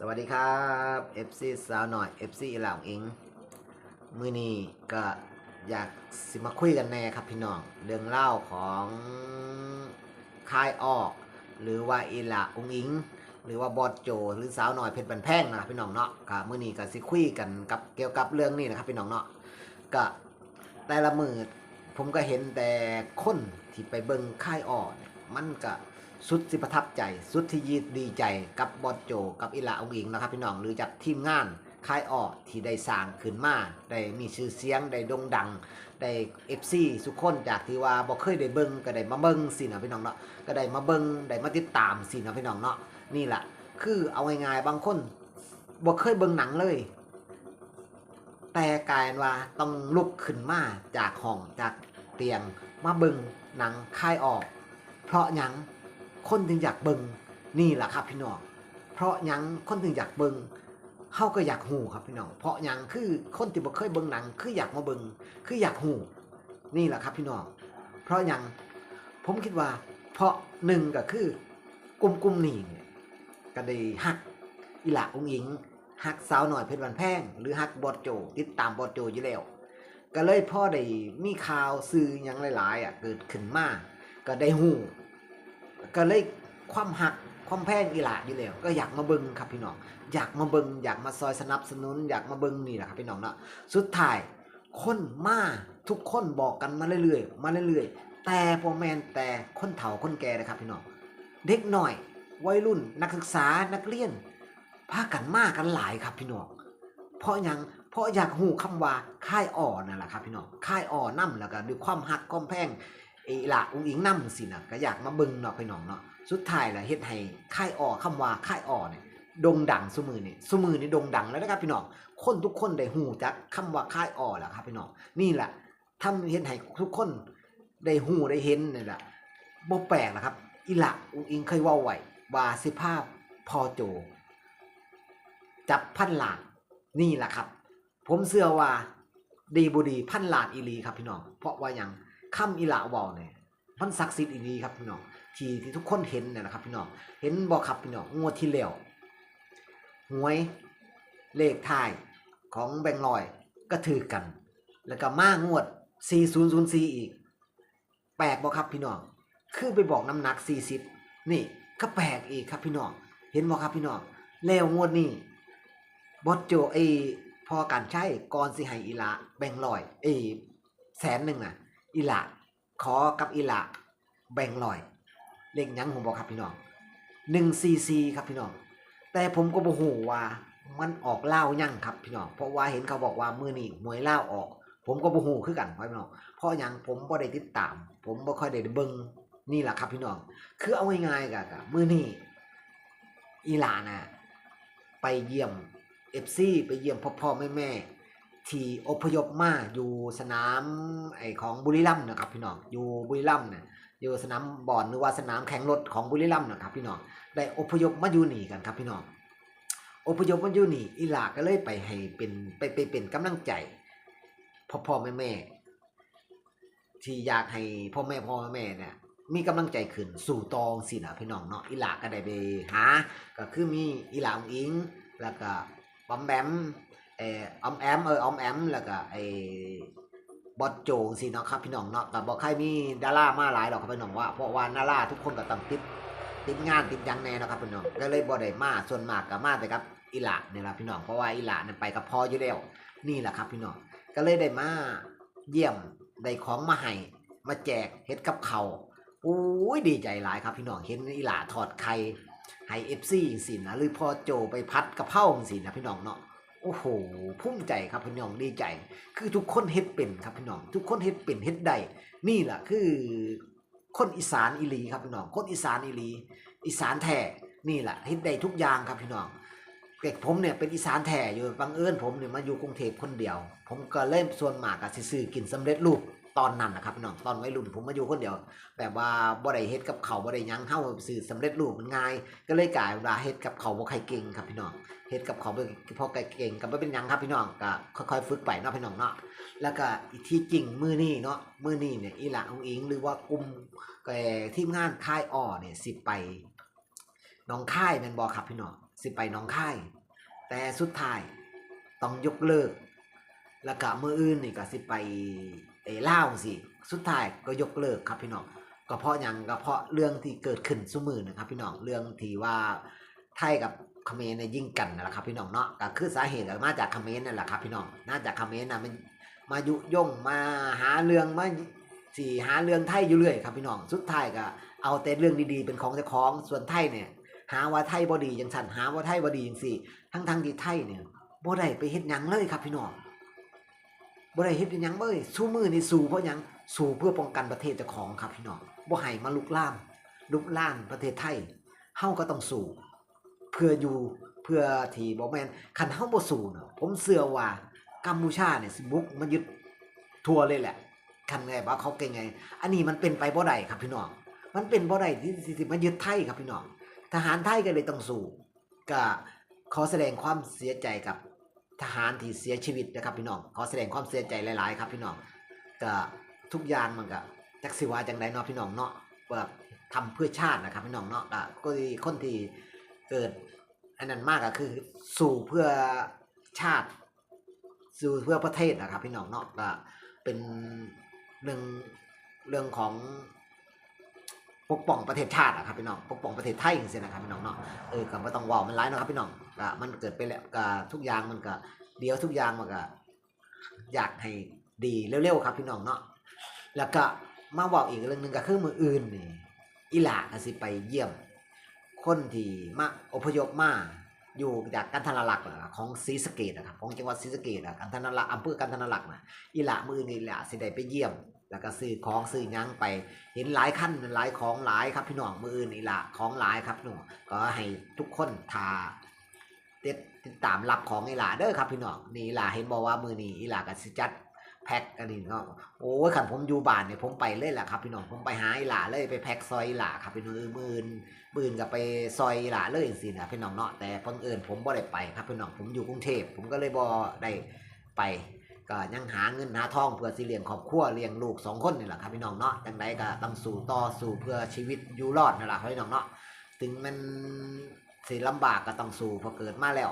สวัสดีครับ FC สาวหน่อย FC อีหลาวอิง มือนี้ก็อยากสิมาคุยกันแน่ครับพี่น้อง เรื่องเล่าของค่ายออก หรือว่าอีหลาองอิง หรือว่าบอดโจ หรือสาวหน่อยเพชรบันแพงนะครับพี่น้องเนาะก็มือนี้ก็สิคุยกันกับเกี่ยวกับเรื่องนี้นะครับพี่น้องเนาะก็แต่ละมือผมก็เห็นแต่คนที่ไปเบิ่งค่ายออกเนี่ยมันก็ สุดสิประทับใจ สุดที่ยีดีใจกับบอสโจ กับอิลาองอิงนะครับพี่น้องหรือจากทีมงานค่ายออกที่ได้สร้างขึ้นมาได้มีชื่อเสียงได้โด่งดังได้เอฟซีสุกคนจากที่ว่าบ่เคยได้เบิ่งก็ได้มาเบิ่งสินะพี่น้องเนาะก็ได้มาเบิ่งได้มาติดตามสินะพี่น้องเนาะนี่แหละคือเอาง่ายๆบางคนบ่เคยเบิ่งหนังเลย แต่กลายว่าต้องลุกขึ้นมาจากห้องจากเตียงมาเบิ่งหนังค่ายออก เพราะยัง คนถึงอยากเบิงนี่แหละครับพี่น้องเพราะยังคนถึงอยากเบิงเฮาก็อยากหูครับพี่น้องเพราะยังคือคนที่บ่เคยเบิงหนัง คืออยากมาเบิงคืออยากหูนี่แหละครับพี่น้องเพราะยังผมคิดว่า เพราะหนึ่งก็คือกลุ่มกลุ่มนี้เนี่ยก็ได้ฮักอีหลาองอิงฮักสาวหน่อยเพชรวันแพงหรือฮักบอดโจ ติดตามบอดโจอยู่แล้วก็เลยพ่อได้มีข่าวซื้อยังหลาย ๆ อะ เกิดขึ้นมาก็ได้หู ก็เลยความหักความแพงอีหลาอยู่แล้วก็อยากมาเบิงครับพี่น้องอยากมาเบิงอยากมาซอยสนับสนุน อยากมาเบิงนี่แหละครับพี่น้องเนาะสุดท้ายคนมาทุกคนบอกกันมาเรื่อยๆมาเรื่อยๆ แต่พอแมนแต่คนเฒ่าคนแก่นะครับพี่น้องเด็กหน่อย วัยรุ่นนักศึกษานักเรียนพากันมากันหลายครับพี่น้องเพราะยังเพราะอยากหูคำว่าค่ายอ่อนนั่นแหละครับพี่น้องค่ายอ่อนนํแล้วก็ด้วยความหักความแพง เออละอุ้งอิงนำสินะก็อยากมาเบิ่งเนาะพี่น้องเนาะสุดท้ายล่ะเฮ็ดให้ค่ายอ่อคำว่าค่ายอ่อเนี่ยดงดังซุมือนี่ซุมือนี่โด่งดังแล้วนะครับพี่น้องคนทุกคนได้ฮู้จักคำว่าค่ายอ่อแล้วครับพี่น้องนี่แหละทำเฮ็ดให้ทุกคนได้ฮู้ได้เห็นนี่แหละบ่แปลกนะครับ อีหละอุ้งอิงเคยว้าไว้ว่าสิภาพพอโจ จับพันหลานนี่แหละครับ ผมเชื่อว่าดีบุดีพันหลานอีลีครับพี่น้องเพราะว่าหยัง คำอีหลาเวาเนี่ยมันศักดิ์สิทธิ์อีนีครับพี่น้องที่ที่ทุกคนเห็นเนี่ยนะครับ พี่น้องเห็นบอกครับพี่น้องงวดที่แล้วหวยเลขทายของแบงลอยก็ถือกัน แล้วก็มางวด 4004 อีก แปลกบอกครับพี่น้องคือไปบอกน้ำหนัก 40 นี่ก็แปลกอีกครับพี่น้องเห็นบอกครับพี่น้องแล้วงวดนี้บอสโจไอพอการใช้ก่อนสิให้อีหลาแบงลอยเอแสนหนึ่งน่ะ อีหละขอกับอีหละแบ่งลอย เลขหยังผมบอกครับพี่น้องหนึ่งซีซีครับพี่น้อง แต่ผมก็บ่ฮู้ว่ามันออกเล่ายังครับพี่น้อง เพราะว่าเห็นเขาบอกว่ามือนี้มวยเล่าออก ผมก็บ่ฮู้คือกันพี่น้อง เพราะยังผมบ่ได้ติดตาม ผมบ่ค่อยได้เบิ่งนี่แหละครับพี่น้อง คือเอาง่ายๆกะกะมือนี้อีหลาน่ะไปเยี่ยม FC ไปเยี่ยมพ่อพ่อแม่แม่ ที่อพยพมาอยู่สนามไอของบุรีรัมย์นะครับพี่น้องอยู่บุรีรัมย์เนี่ยอยู่สนามบอลหรือว่าสนามแข่งรถของบุรีรัมย์นะครับพี่น้องได้อพยพมาอยู่นี่กันครับพี่น้องอพยพมาอยู่นี่อีหลาก็เลยไปให้เป็นไปไปเป็นกำลังใจพ่อพ่อแม่แม่ที่อยากให้พ่อแม่พ่อแม่เนี่ยมีกำลังใจขึ้นสู่ตองสินะพี่น้องเนาะอีหลาก็ได้ไปหาก็คือมีอีหลาองอิง แล้วก็บอมแบม เอออมแอมเอออมแอมแล้วก็ไอ้บอสโจสิเนาะครับพี่น้องเนาะแต่บอกใครมีดารามาหลายหรอกครับพี่น้องว่าเพราะว่าดาราทุกคนก็ต้องติดติดงานติดยังแน่นะครับพี่น้องก็เลยบ่ได้มาส่วนมากก็มาแต่กับอีหลาเนี่ยละพี่น้องเพราะว่าอีหลาเนี่ยไปกับพ่ออยู่แล้วนี่แหละครับพี่น้องก็เลยได้มาเยี่ยมได้ของมาให้มาแจกเฮ็ดกับเขาวโอ้ยดีใจหลายครับพี่น้องเห็นอีหลาถอดไข่ให้เอฟซีสินะหรือพ่อโจไปพัดกระเพราสินะพี่น้องเนาะ โอ้โหภูมิใจครับพี่น้องดีใจ คือทุกคนเฮ็ดเป็นครับพี่น้อง ทุกคนเฮ็ดเป็นเฮ็ดได้นี่แหละคือคนอีสานอีหลีครับพี่น้อง คนอีสานอีหลี อีสานแท้นี่แหละเฮ็ดได้ทุกอย่างครับพี่น้องเด็กผมเนี่ยเป็นอีสานแท้อยู่บังเอิญผมเนี่ยมาอยู่กรุงเทพคนเดียว ผมก็เล่นส่วนมากก็สิซื้อกินสำเร็จรูป ตอนนั้นนะครับพี่น้องตอนวัยรุ่นผมมาอยู่คนเดียว แบบว่าบ่ได้เฮ็ดกับเขาบ่ได้ยังเฮาซื้อสำเร็จรูปมันง่าย ก็เลยกลายเว่าเฮ็ดกับเขาบ่ใครเก่งครับพี่น้องเฮ็ดกับเขาไปพอไก่เก่งกับเป็นหยังครับพี่น้องก็ค่อยๆฝึกไปเนาะพี่น้องเนาะแล้วก็อีกที่จริงมือนี้เนาะมือนี้เนี่ยอีหลาองอิงหรือว่ากลุ่มแก่ทีมงานค่ายอ้อเนี่ยสิไปน้องค่ายแม่นบ่ครับพี่น้องสิไปน้องค่าย แต่สุดท้ายต้องยกเลิก แล้วก็มืออื่นนี่ก็สิไป เออล่าวสิสุดท้ายก็ยกเลิกครับพี่น้องก็เพราะยังก็เพราะเรื่องที่เกิดขึ้นซุมือนะครับ พี่น้องเรื่องที่ว่าไทยกับเขมรเนี่ยยิงกันนั่นแหละครับ พี่น้องเนาะก็คือสาเหตุมาจากเขมรนั่นแหละครับ พี่น้องน่าจากเขมรนะมันมายุยงมาหาเรื่องมาสี่หาเรื่องไทยอยู่เรื่อยครับพี่น้องสุดท้ายก็เอาแต่เรื่องดีๆเป็นของเจ้าของส่วนไทยเนี่ยหาว่าไทยบ่ดีจังสันหาว่าไทยบ่ดีจังสี่ ทั้งทงๆที่ไทยเนี่ยบ่ได้ไปเฮ็ดหยังเลยครับพี่น้อง บ่ได้เฮ็ดหยังเลยสู้มือนี่สู้เพราะหยังสู้เพื่อป้องกันประเทศเจ้าของครับพี่น้องบ่ให้มาลุกล่ามลุกล่านประเทศไทยเฮาก็ต้องสู้เพื่ออยู่เพื่อที่บ่แม่นคันเฮาบ่สู้เนาะผมเชื่อว่ากัมพูชาเนี่ยสิบุกมายึดทั่วเลยแหละคันไงว่าเขาเก่งไง อันนี้มันเป็นไปบ่ได้ครับพี่น้องมันเป็นบ่ได้ที่ที่สิมายึดไทยครับพี่น้องทหารไทยก็เลยต้องสู้ก็ขอแสดงความเสียใจกับ ทหารที่เสียชีวิตนะครับพี่น้องขอแสดงความเสียใจหลาย ๆ ครับพี่น้องก็ทุกอย่างมันก็จักสิวาจังไดเนาะพี่น้องเนาะแบบทำเพื่อชาตินะครับพี่น้องเนาะก็ก็คนที่เกิดอันนั้นมากก็คือสู่เพื่อชาติ สู่เพื่อประเทศนะครับพี่น้องเนาะก็เป็นเรื่องเรื่องของ ปกป้องประเทศชาติอะครับพี่น้องปกป้องประเทศไทยจังเสียนะครับพี่น้องเนาะเออก็บ่ต้องว่ามันหลายเนาะครับพี่น้องก็มันเกิดไปแล้วก็ทุกอย่างมันก็เดี๋ยวทุกอย่างมันก็อยากให้ดีเร็วๆครับพี่น้องเนาะแล้วก็มาว้าอีกเรื่องหนึ่งก็คือมืออื่นนี่อิหลานสิไปเยี่ยม คนที่มาอพยพมา อยู่จากกันทนาลักษ์ของศรีสะเกดนะครับของจังหวัดศรีสะเกดนะกันทนาลักษ์อำเภอกันทนาลักษ์นะอีหละมือนี่แหละสิได้ไปเยี่ยม แล้วก็ซื้อของซื้อยังไป เห็นหลายขั้นหลายของหลายครับพี่น้องมืออื่นอีหละของหลายครับพี่น้องก็ให้ทุกคนทาติดติดตามรับของอีหลาเด้อครับพี่น้องนี่อีหลาเห็นบอกว่ามือนี้อีหลาก็สิจัด แพ็คกันนี่ก็โอ้ยขันผมอยู่บ้านเนี่ยผมไปเลยแหละครับพี่น้องผมไปหาอีหล่าเลยไปแพ็คซอยอีหล่าครับพี่น้องเออมืออื่นมื่นก็ไปซอยอีหล่าเลยสินะพี่น้องเนาะแต่เพิ่งเอิญผมบ่ได้ไปครับพี่น้องผมอยู่กรุงเทพผมก็เลยบ่ได้ไปก็ยังหาเงินหาทองเพื่อสิเลี้ยงครอบครัวเลี้ยงลูกสองคนนี่แหละครับพี่น้องเนาะจังใดก็ต้องสู้ต่อสู้เพื่อชีวิตอยู่รอดนั่แหละครับพี่น้องเนาะถึงมันสิลำบากก็ต้องสู้เพอเกิดมาแล้ว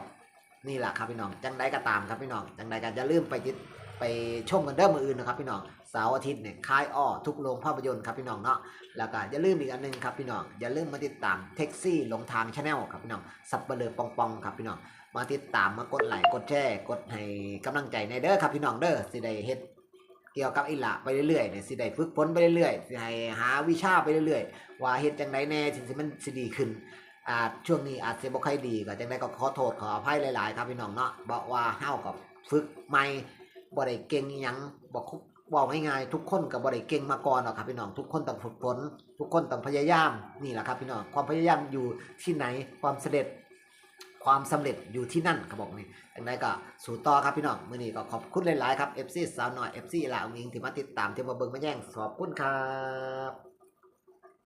นี่แหละครับพี่น้องจังใดก็ตามครับพี่น้องจังใดก็อย่าลืมไปติด ไปชมกันเด้อมืออื่นนะครับพี่น้องเสาร์อาทิตย์เนี่ยคายอ้อทุกโรงภาพยนตร์ครับพี่น้องเนาะแล้วก็อย่าลืมอีกอันหนึงครับพี่น้องอย่าลืมมาติดตามแท็กซี่ลงทางชาแนลครับพี่น้องสับเปลือปองปองครับพี่น้องมาติดตามมากดไลค์กดแชร์กดให้กำลังใจในเด้อครับพี่น้องเด้อสิได้เฮ็ดเกี่ยวกับอีหละไปเรื่อยๆเนี่ยสิได้ฝึกฝนไปเรื่อยๆสิให้หาวิชาไปเรื่อยๆ ว่าเฮ็ดจังไดแน่ถึงสิมันสิดีขึ้นอาจช่วงนี้อาจสิบ่ค่อยดีก็จังไดก็ขอโทษขออภัยหลายๆ ครับพี่น้องเนาะบอกว่าเฮากับฝึกใหม่ บ่ได้เก่งยังบอกบอกง่ายๆทุกคนกับ่ได้เก่งมาก่อนหรอกครับพี่น้องทุกคนต้องฝึกฝนทุกคนต้องพยายามนี่แหละครับพี่น้องความพยายามอยู่ที่ไหนความสำเร็จความสำเร็จอยู่ที่นั่นเขาบอกนี่ดังนั้นก็สู่ต่อครับพี่น้องมื่อนี้ก็ขอบคุณหลายๆครับ FC สาวหน่อย FC ลาวอิงที่มาติดตามที่มาเบิ่งมาแย่งขอบคุณครับ